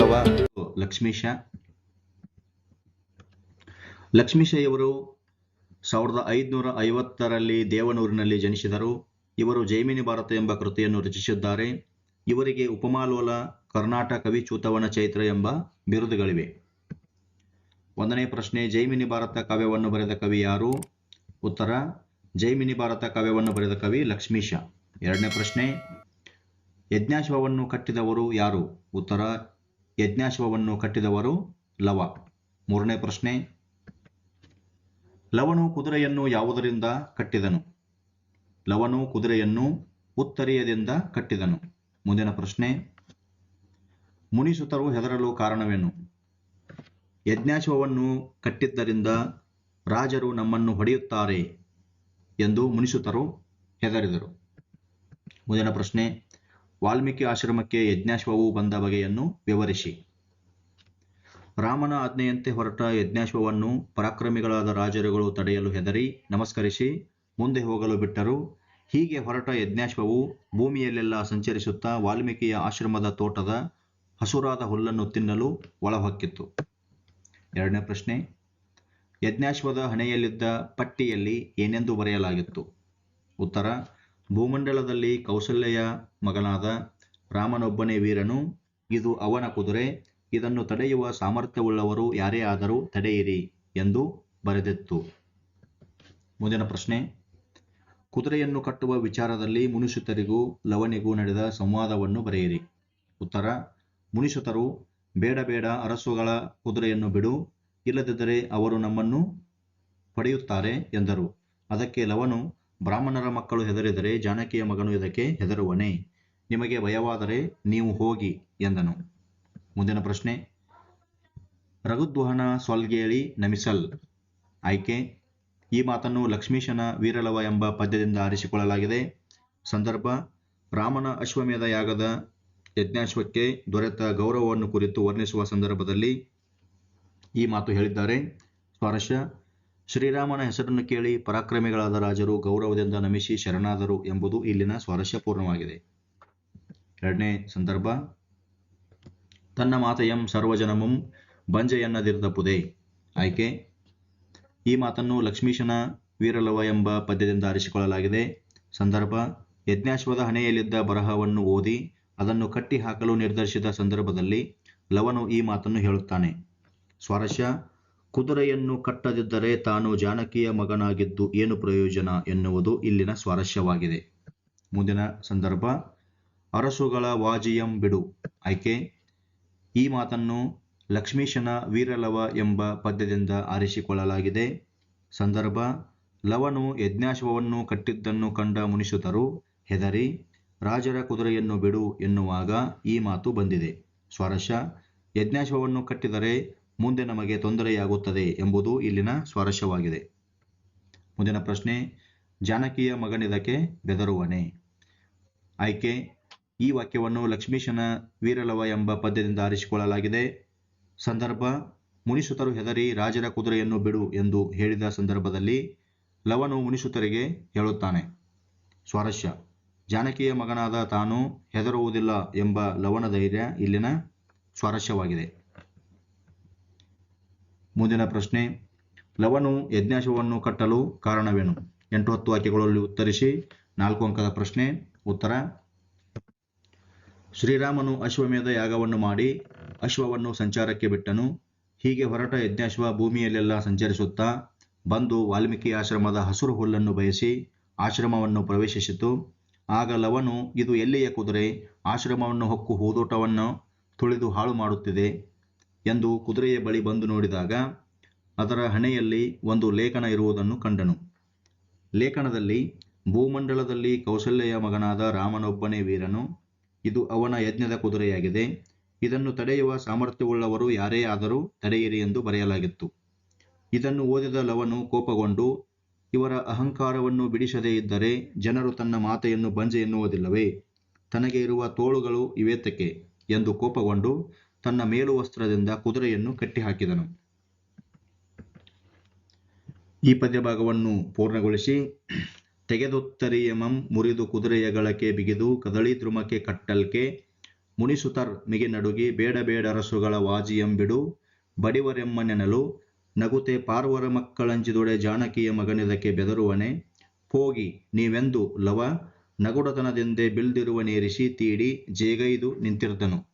ವೀರಲವ ಲಕ್ಷ್ಮೀಶ? ಲಕ್ಷ್ಮೀಶ ಇವರು ಸಾವಿರದ ಐದುನೂರ ಐವತ್ತರಲ್ಲಿ ದೇವನೂರಿನಲ್ಲಿ ಜನಿಸಿದರು. ಇವರು ಜೈಮಿನಿ ಭಾರತ ಎಂಬ ಕೃತಿಯನ್ನು ರಚಿಸಿದ್ದಾರೆ. ಇವರಿಗೆ ಉಪಮಾಲೋಲ, ಕರ್ನಾಟಕ ಕವಿ ಚೂತವನ ಚೈತ್ರ ಎಂಬ ಬಿರುದುಗಳಿವೆ. ಒಂದನೇ ಪ್ರಶ್ನೆ, ಜೈಮಿನಿ ಭಾರತ ಕಾವ್ಯವನ್ನು ಬರೆದ ಕವಿ ಯಾರು? ಉತ್ತರ, ಜೈಮಿನಿ ಭಾರತ ಕಾವ್ಯವನ್ನು ಬರೆದ ಕವಿ ಲಕ್ಷ್ಮೀಶ. ಎರಡನೇ ಪ್ರಶ್ನೆ, ಯಜ್ಞಾಶ್ವವನ್ನು ಕಟ್ಟಿದವರು ಯಾರು? ಉತ್ತರ ಯಜ್ಞಾಶ್ವವನ್ನು ಕಟ್ಟಿದವರು ಲವ. ಮೂರನೇ ಪ್ರಶ್ನೆ. ಲವನು ಕುದುರೆಯನ್ನು ಯಾವುದರಿಂದ ಕಟ್ಟಿದನು? ಲವನು ಕುದುರೆಯನ್ನು ಉತ್ತರೀಯದಿಂದ ಕಟ್ಟಿದನು. ಮುಂದಿನ ಪ್ರಶ್ನೆ. ಮುನಿಸುತರು ಹೆದರಲು ಕಾರಣವೇನು? ಯಜ್ಞಾಶ್ವವನ್ನು ಕಟ್ಟಿದ್ದರಿಂದ ರಾಜರು ನಮ್ಮನ್ನು ಹೊಡೆಯುತ್ತಾರೆ ಎಂದು ಮುನಿಸುತರು ಹೆದರಿದರು. ಮುಂದಿನ ಪ್ರಶ್ನೆ. ವಾಲ್ಮೀಕಿ ಆಶ್ರಮಕ್ಕೆ ಯಜ್ಞಾಶ್ವವು ಬಂದ ಬಗೆಯನ್ನು ವಿವರಿಸಿ. ರಾಮನ ಆಜ್ಞೆಯಂತೆ ಹೊರಟ ಯಜ್ಞಾಶ್ವವನ್ನು ಪರಾಕ್ರಮಿಗಳಾದ ರಾಜರುಗಳು ತಡೆಯಲು ಹೆದರಿ ನಮಸ್ಕರಿಸಿ ಮುಂದೆ ಹೋಗಲು ಬಿಟ್ಟರು. ಹೀಗೆ ಹೊರಟ ಯಜ್ಞಾಶ್ವವು ಭೂಮಿಯಲ್ಲೆಲ್ಲ ಸಂಚರಿಸುತ್ತಾ ವಾಲ್ಮೀಕಿಯ ಆಶ್ರಮದ ತೋಟದ ಹಸುರಾದ ಹುಲ್ಲನ್ನು ತಿನ್ನಲು ಒಳಹೊಕ್ಕಿತ್ತು ಎರಡನೇ ಪ್ರಶ್ನೆ, ಯಜ್ಞಾಶ್ವದ ಹಣೆಯಲ್ಲಿದ್ದ ಪಟ್ಟಿಯಲ್ಲಿ ಏನೆಂದು ಬರೆಯಲಾಗಿತ್ತು? ಉತ್ತರ ಭೂಮಂಡಲದಲ್ಲಿ ಕೌಸಲ್ಯ ಮಗನಾದ ರಾಮನೊಬ್ಬನೇ ವೀರನು. ಇದು ಅವನ ಕುದುರೆ. ಇದನ್ನು ತಡೆಯುವ ಸಾಮರ್ಥ್ಯವುಳ್ಳವರು ಯಾರೇ ಆದರೂ ತಡೆಯಿರಿ ಎಂದು ಬರೆದಿತ್ತು. ಮುಂದಿನ ಪ್ರಶ್ನೆ. ಕುದುರೆಯನ್ನು ಕಟ್ಟುವ ವಿಚಾರದಲ್ಲಿ ಮುನಿಸುತರಿಗೂ ಲವನಿಗೂ ನಡೆದ ಸಂವಾದವನ್ನು ಬರೆಯಿರಿ. ಉತ್ತರ. ಮುನಿಸುತರು ಬೇಡ ಬೇಡ ಅರಸುಗಳ ಕುದುರೆಯನ್ನು ಬಿಡು. ಇಲ್ಲದಿದ್ದರೆ ಅವರು ನಮ್ಮನ್ನು ಪಡೆಯುತ್ತಾರೆ ಎಂದರು. ಅದಕ್ಕೆ ಲವನು ಬ್ರಾಹ್ಮಣರ ಮಕ್ಕಳು ಹೆದರಿದರೆ ಜಾನಕಿಯ ಮಗನು ಇದಕ್ಕೆ ಹೆದರುವನೇ? ನಿಮಗೆ ಭಯವಾದರೆ ನೀವು ಹೋಗಿ ಎಂದನು. ಮುಂದಿನ ಪ್ರಶ್ನೆ. ರಘುದ್ವಹನ ಸ್ವಲ್ಗೇಳಿ ನಮಿಸಲ್. ಆಯ್ಕೆ. ಈ ಮಾತನ್ನು ಲಕ್ಷ್ಮೀಶನ ವೀರಲವ ಎಂಬ ಪದ್ಯದಿಂದ ಆರಿಸಿಕೊಳ್ಳಲಾಗಿದೆ. ಸಂದರ್ಭ. ರಾಮನ ಅಶ್ವಮೇಧ ಯಾಗದ ಯಜ್ಞಾಶ್ವಕ್ಕೆ ದೊರೆತ ಗೌರವವನ್ನು ಕುರಿತು ವರ್ಣಿಸುವ ಸಂದರ್ಭದಲ್ಲಿ ಈ ಮಾತು ಹೇಳಿದ್ದಾರೆ. ಸ್ವಾರಸ್ಯ. ಶ್ರೀರಾಮನ ಹೆಸರನ್ನು ಕೇಳಿ ಪರಾಕ್ರಮಿಗಳಾದ ರಾಜರು ಗೌರವದಿಂದ ನಮಿಸಿ ಶರಣಾದರು ಎಂಬುದು ಇಲ್ಲಿನ ಸ್ವಾರಸ್ಯಪೂರ್ಣವಾಗಿದೆ. ಎರಡನೇ ಸಂದರ್ಭ. ತನ್ನ ಮಾತೆಯಂ ಸರ್ವಜನಮಂ ಬಂಜೆಯನ್ನದಿರ್ದಪುದೆ ಆಯ್ಕೆ. ಈ ಮಾತನ್ನು ಲಕ್ಷ್ಮೀಶನ ವೀರಲವ ಎಂಬ ಪದ್ಯದಿಂದ ಆರಿಸಿಕೊಳ್ಳಲಾಗಿದೆ. ಸಂದರ್ಭ. ಯಜ್ಞಾಶ್ವದ ಹಣೆಯಲ್ಲಿದ್ದ ಬರಹವನ್ನು ಓದಿ ಅದನ್ನು ಕಟ್ಟಿ ಹಾಕಲು ನಿರ್ಧರಿಸಿದ ಸಂದರ್ಭದಲ್ಲಿ ಲವನು ಈ ಮಾತನ್ನು ಹೇಳುತ್ತಾನೆ. ಸ್ವಾರಸ್ಯ. ಕುದುರೆಯನ್ನು ಕಟ್ಟದಿದ್ದರೆ ತಾನು ಜಾನಕಿಯ ಮಗನಾಗಿದ್ದು ಏನು ಪ್ರಯೋಜನ ಎನ್ನುವುದು ಇಲ್ಲಿನ ಸ್ವಾರಸ್ಯವಾಗಿದೆ. ಮುಂದಿನ ಸಂದರ್ಭ, ಅರಸುಗಳ ವಾಜಿಯಂ ಬಿಡು. ಆಯ್ಕೆ, ಈ ಮಾತನ್ನು ಲಕ್ಷ್ಮೀಶನ ವೀರಲವ ಎಂಬ ಪದ್ಯದಿಂದ ಆರಿಸಿಕೊಳ್ಳಲಾಗಿದೆ. ಸಂದರ್ಭ, ಲವನು ಯಜ್ಞಾಶ್ವವನ್ನು ಕಟ್ಟಿದ್ದನ್ನು ಕಂಡ ಮುನಿಸುತರು, ಹೆದರಿ, ರಾಜರ ಕುದುರೆಯನ್ನು ಬಿಡು ಎನ್ನುವಾಗ ಈ ಮಾತು ಬಂದಿದೆ. ಸ್ವಾರಸ್ಯ, ಯಜ್ಞಾಶ್ವವನ್ನು ಕಟ್ಟಿದರೆ ಮುಂದೆ ನಮಗೆ ತೊಂದರೆಯಾಗುತ್ತದೆ ಎಂಬುದು ಇಲ್ಲಿನ ಸ್ವಾರಸ್ಯವಾಗಿದೆ. ಮುಂದಿನ ಪ್ರಶ್ನೆ, ಜಾನಕಿಯ ಮಗನಿದಕ್ಕೆ ಬೆದರುವನೆ ಆಯ್ಕೆ, ಈ ವಾಕ್ಯವನ್ನು ಲಕ್ಷ್ಮೀಶನ ವೀರಲವ ಎಂಬ ಪದ್ಯದಿಂದ ಆರಿಸಿಕೊಳ್ಳಲಾಗಿದೆ. ಸಂದರ್ಭ, ಮುನಿಸುತರು ಹೆದರಿ ರಾಜರ ಕುದುರೆಯನ್ನು ಬಿಡು ಎಂದು ಹೇಳಿದ ಸಂದರ್ಭದಲ್ಲಿ ಲವನು ಮುನಿಸುತರಿಗೆ ಹೇಳುತ್ತಾನೆ. ಸ್ವಾರಸ್ಯ, ಜಾನಕಿಯ ಮಗನಾದ ತಾನು ಹೆದರುವುದಿಲ್ಲ ಎಂಬ ಲವನ ಧೈರ್ಯ ಇಲ್ಲಿನ ಸ್ವಾರಸ್ಯವಾಗಿದೆ. ಮುಂದಿನ ಪ್ರಶ್ನೆ, ಲವನು ಯಜ್ಞಾಶವನ್ನು ಕಟ್ಟಲು ಕಾರಣವೇನು? ಎಂಟು ಹತ್ತು ವಾಕ್ಯಗಳಲ್ಲಿ ಉತ್ತರಿಸಿ, ನಾಲ್ಕು ಅಂಕದ ಪ್ರಶ್ನೆ, ಉತ್ತರ. ಶ್ರೀರಾಮನು ಅಶ್ವಮೇಧ ಯಾಗವನ್ನು ಮಾಡಿ, ಅಶ್ವವನ್ನು ಸಂಚಾರಕ್ಕೆ ಬಿಟ್ಟನು. ಹೀಗೆ ಹೊರಟ ಯಜ್ಞಾಶ್ವ ಭೂಮಿಯಲ್ಲೆಲ್ಲ ಸಂಚರಿಸುತ್ತಾ, ಬಂದು ವಾಲ್ಮೀಕಿ ಆಶ್ರಮದ ಹಸುರು ಹುಲ್ಲನ್ನು ಬಯಸಿ ಆಶ್ರಮವನ್ನು ಪ್ರವೇಶಿಸಿತು. ಆಗ ಲವನು, ಇದು ಎಲ್ಲಿಯ ಕುದುರೆ? ಆಶ್ರಮವನ್ನು ಹೊಕ್ಕು ಹೂದೋಟವನ್ನು ತುಳಿದು ಹಾಳು ಮಾಡುತ್ತಿದೆ. ಎಂದು ಕುದುರೆಯ ಬಳಿ ಬಂದು ನೋಡಿದಾಗ ಅದರ ಹಣೆಯಲ್ಲಿ ಒಂದು ಲೇಖನ ಇರುವುದನ್ನು ಕಂಡನು. ಲೇಖನದಲ್ಲಿ, ಭೂಮಂಡಲದಲ್ಲಿ ಕೌಶಲ್ಯ ಮಗನಾದ ರಾಮನೊಬ್ಬನೇ ವೀರನು, ಇದು ಅವನ ಯಜ್ಞದ ಕುದುರೆಯಾಗಿದೆ. ಇದನ್ನು ತಡೆಯುವ ಸಾಮರ್ಥ್ಯವುಳ್ಳವರು ಯಾರೇ ಆದರೂ ತಡೆಯಿರಿ ಎಂದು ಬರೆಯಲಾಗಿತ್ತು. ಇದನ್ನು ಓದಿದ ಲವನು ಕೋಪಗೊಂಡು, ಇವರ ಅಹಂಕಾರವನ್ನು ಬಿಡಿಸದೇ ಇದ್ದರೆ ಜನರು ತನ್ನ ಮಾತೆಯನ್ನು ಬಂಜೆ ಎನ್ನುವುದಿಲ್ಲವೇ? ತನಗೆ ಇರುವ ತೋಳುಗಳು ಇವೇತಕ್ಕೆ ಎಂದು ಕೋಪಗೊಂಡು ತನ್ನ ಮೇಲು ವಸ್ತ್ರದಿಂದ ಕುದುರೆಯನ್ನು ಕಟ್ಟಿಹಾಕಿದನು. ಈ ಪದ್ಯಭಾಗವನ್ನು ಪೂರ್ಣಗೊಳಿಸಿ, ತೆಗೆದುತ್ತರಿಯಮಂ ಮುರಿದು ಕುದುರೆಯ ಗಳಕೆ ಬಿಗಿದು ಕದಳಿ ದ್ರುಮಕ್ಕೆ ಕಟ್ಟಲ್ಕೆ, ಮುನಿಸುತರ್ ಮಿಗೆ ನಡುಗಿ ಬೇಡ ಬೇಡ ರಸುಗಳ ವಾಜಿಯಂಬಿಡು ಬಡಿವರೆಮ್ಮ ನೆನಲು ನಗುತೆ ಪಾರ್ವರ ಮಕ್ಕಳಂಜಿದೊಡೆ ಜಾನಕಿಯ ಮಗನಿದಕ್ಕೆ ಬೆದರುವನೆ ಹೋಗಿ ನೀವೆಂದು ಲವ, ನಗುಡತನದೆಂದೇ ಬಿಲ್ದಿರುವ ನೇರಿಸಿ ತೀಡಿ ಜೇಗೈದು ನಿಂತಿರ್ತನು.